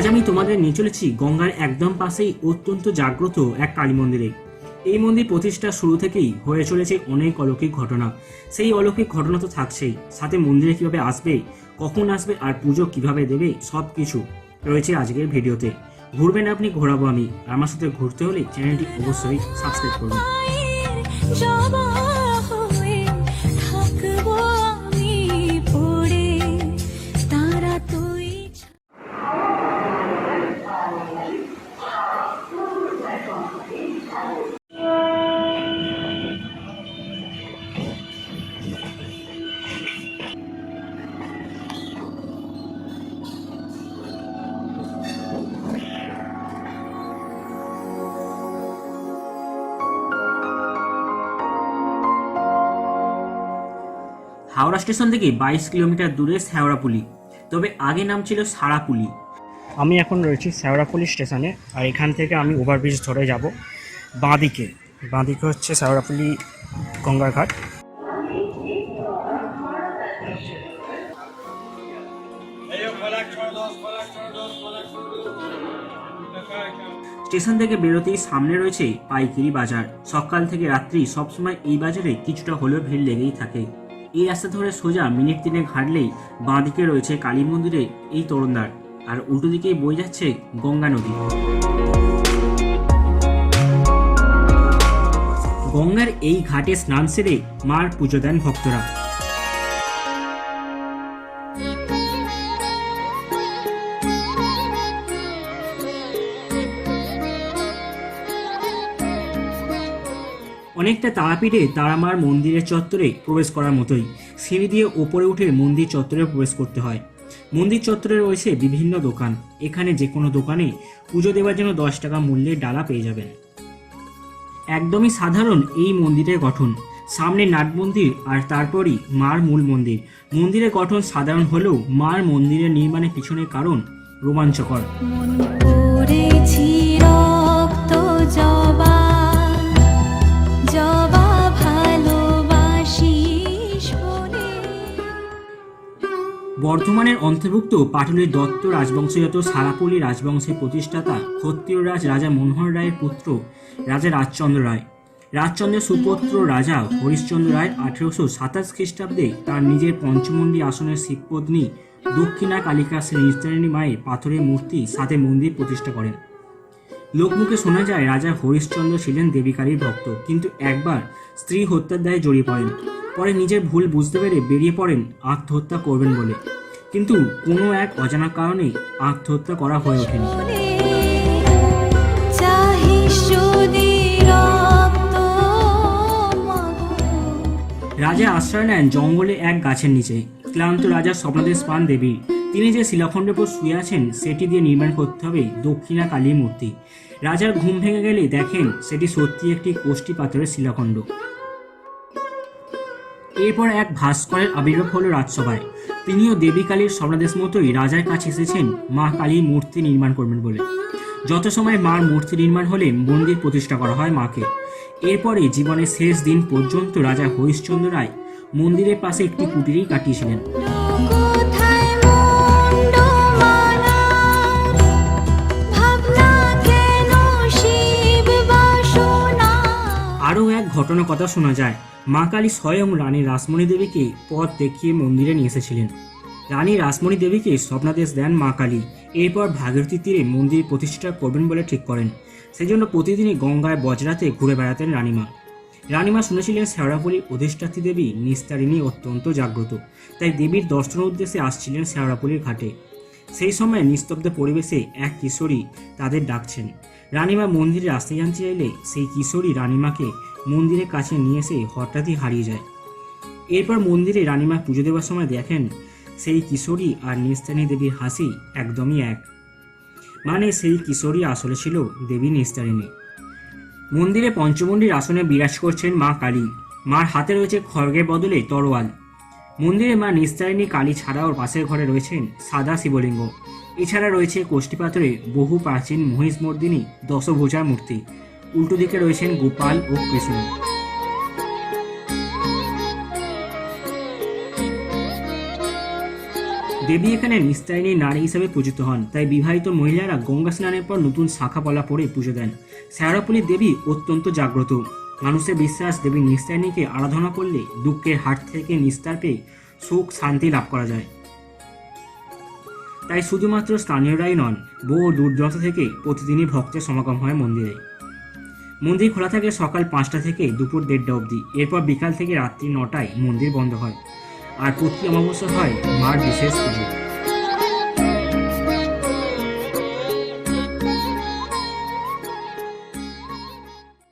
আজ আমি তোমাদের নিয়ে চলেছি গঙ্গার একদম পাশেই অত্যন্ত জাগ্রত এক কালী মন্দিরে। এই মন্দির প্রতিষ্ঠা শুরু থেকেই হয়ে চলেছে অনেক অলৌকিক ঘটনা। সেই অলৌকিক ঘটনা তো থাকছেই। সাথে মন্দিরে কীভাবে আসবে, কখন আসবে আর পুজো কীভাবে দেবে সব কিছু রয়েছে আজকের ভিডিওতে। ঘুরবেন আপনি, ঘোরাবো আমি। আমার সাথে ঘুরতে হলে চ্যানেলটি অবশ্যই সাবস্ক্রাইব করবেন হাওড়া স্টেশন থেকে বাইশ কিলোমিটার দূরে শ্যাওড়াপুলি তবে আগে নাম ছিল সারাপুলি। আমি এখন রয়েছি শ্যাওড়াপুলি স্টেশনে আর এখান থেকে আমি ওভারব্রিজ ধরে যাব বাঁদিকে। বাঁদিকে হচ্ছে শ্যাওড়াপুলি গঙ্গার ঘাট স্টেশন থেকে বেরোতেই সামনে রয়েছে পাইকারি বাজার। সকাল থেকে রাত্রি সবসময় এই বাজারে কিছুটা হলেও ভিড় লেগেই থাকে। এই রাস্তা ধরে সোজা মিনিট তিনেক হাঁটলেই বাঁদিকে রয়েছে কালী মন্দিরে এই তরুণদার আর উল্টো দিকেই বয়ে যাচ্ছে গঙ্গা নদী। গঙ্গার এই ঘাটে স্নান সেরে মার পুজো দেন ভক্তরা। অনেকটা তারাপীঠে তারামার মন্দিরের চত্বরে প্রবেশ করার মতোই। সিঁড়ি দিয়ে ওপরে উঠে মন্দির চত্বরে প্রবেশ করতে হয়। মন্দির চত্বরে রয়েছে বিভিন্ন দোকান। এখানে যে কোনো দোকানে পুজো দেওয়ার জন্য দশ টাকা মূল্যের ডালা পেয়ে যাবেন। একদমই সাধারণ এই মন্দিরের গঠন। সামনে নাট মন্দির আর তারপরই মার মূল মন্দির। মন্দিরের গঠন সাধারণ হলেও মার মন্দিরের নির্মাণের পিছনে কারণ রোমাঞ্চকর। বর্ধমানের অন্তর্ভুক্ত পাটুলির দত্ত রাজবংশজাত সারাপল্লী রাজবংশের প্রতিষ্ঠাতা ক্ষত্রিয় রাজ রাজা মনোহর রায়ের পুত্র রাজা রাজচন্দ্র রায়। রাজচন্দ্রের সুপুত্র রাজা হরিশ্চন্দ্র রায় আঠেরোশো সাতাশ খ্রিস্টাব্দে তার নিজের পঞ্চমন্ডি আসনের শিবপত্নী দক্ষিণা কালিকা শ্রী নিস্তারিণী মায়ের পাথরের মূর্তি সাথে মন্দির প্রতিষ্ঠা করেন। লোকমুখে শোনা যায়, রাজা হরিশ্চন্দ্র ছিলেন দেবীকালীর ভক্ত, কিন্তু একবার স্ত্রী হত্যার দায়ে জড়িয়ে পড়েন। পরে নিজের ভুল বুঝতে পেরে বেরিয়ে পড়েন আত্মহত্যা করবেন বলে। কিন্তু কোনো এক অজানা কারণে আত্মহত্যা করা হয়ে ওঠেনি। রাজা আশ্রয় নেন জঙ্গলে এক গাছের নিচে। ক্লান্ত রাজা স্বপ্নদেশ পান দেবী তিনি যে শিলাখণ্ডের উপর শুয়ে আছেন, সেটি দিয়ে নির্মাণ করতে হবে দক্ষিণা কালী মূর্তি। রাজার ঘুম ভেঙে গেলে দেখেন, সেটি সত্যি একটি কোষ্ঠী পাথরের শিলাখণ্ড। এরপর এক ভাস্করের আবির্ভাব হলো রাজসভায়। তিনিও দেবী কালীর সম্রাদেশ মতোই রাজার কাছে এসেছেন, মা কালীর মূর্তি নির্মাণ করবেন বলে। যত সময় মার মূর্তি নির্মাণ হলে মন্দির প্রতিষ্ঠা করা হয় মাকে। এরপরে জীবনের শেষ দিন পর্যন্ত রাজা হরিশ্চন্দ্র রায় মন্দিরের পাশে একটি কুটিরই কাটিয়েছিলেন। আরও এক ঘটনা কথা শোনা যায়। মা কালী স্বয়ং রানী রাসমণি দেবীকে পথ দেখিয়ে মন্দিরে নিয়ে এসেছিলেন। রানী রাসমণি দেবীকে স্বপ্নাদেশ দেন মা কালী। এরপর ভাগীরথী তীরে মন্দির প্রতিষ্ঠা করবেন বলে ঠিক করেন। সেজন্য প্রতিদিনই গঙ্গায় বজরাতে ঘুরে বেড়াতেন রানীমা। রানীমা শুনেছিলেন শেওড়াপুরীর অধিষ্ঠাত্রী দেবী নিস্তারিণী অত্যন্ত জাগ্রত। তাই দেবীর দর্শন উদ্দেশ্যে আসছিলেন শেওড়াপুরীর ঘাটে। সেই সময় নিস্তব্ধ পরিবেশে এক কিশোরী তাদের ডাকছেন। রানীমা মন্দিরে আসতে জানতে চাইলে সেই কিশোরী রানীমাকে মন্দিরের কাছে নিয়ে এসে হঠাৎই হারিয়ে যায়। এরপর মন্দিরে রানীমা পুজো দেওয়ার সময় দেখেন সেই কিশোরী আর নিস্তারিণী দেবীর হাসি একদমই এক। মানে সেই কিশোরী আসলে ছিল দেবী নিস্তারিণী। মন্দিরে পঞ্চমন্ডির আসনে বিরাজ করছেন মা কালী। মার হাতে রয়েছে খড়গের বদলে তরোয়াল। মন্দিরে মা নিস্তারিণী কালী ছাড়াও পাশের ঘরে রয়েছেন সাদা শিবলিঙ্গ। এছাড়া রয়েছে কোষ্ঠী পাথরে বহু প্রাচীন মহিষমর্দিনী দশভুজা মূর্তি। উল্টো দিকে রয়েছেন গোপাল ও কৃষ্ণ। দেবী এখানে নিস্তারিণী নারী হিসেবে পূজিত হন, তাই বিবাহিত মহিলারা গঙ্গা স্নানের পর নতুন শাখা পলা পরে পুজো দেন। শ্যাওড়াপুলি দেবী অত্যন্ত জাগ্রত। মানুষের বিশ্বাস দেবী নিস্তারিণীকে আরাধনা করলে দুঃখের হাট থেকে নিস্তার পেয়ে সুখ শান্তি লাভ করা যায়। তাই শুধুমাত্র স্থানীয়রাই নন, বহু দূর থেকে প্রতিদিনই ভক্তের সমাগম হয় মন্দিরে। মন্দির খোলা থাকে সকাল পাঁচটা থেকে দুপুর দেড়টা অবধি। এরপর বিকাল থেকে রাত্রি নটায় মন্দির বন্ধ হয়। আর প্রতি অমাবস্যা হয় মার বিশেষ পুজো।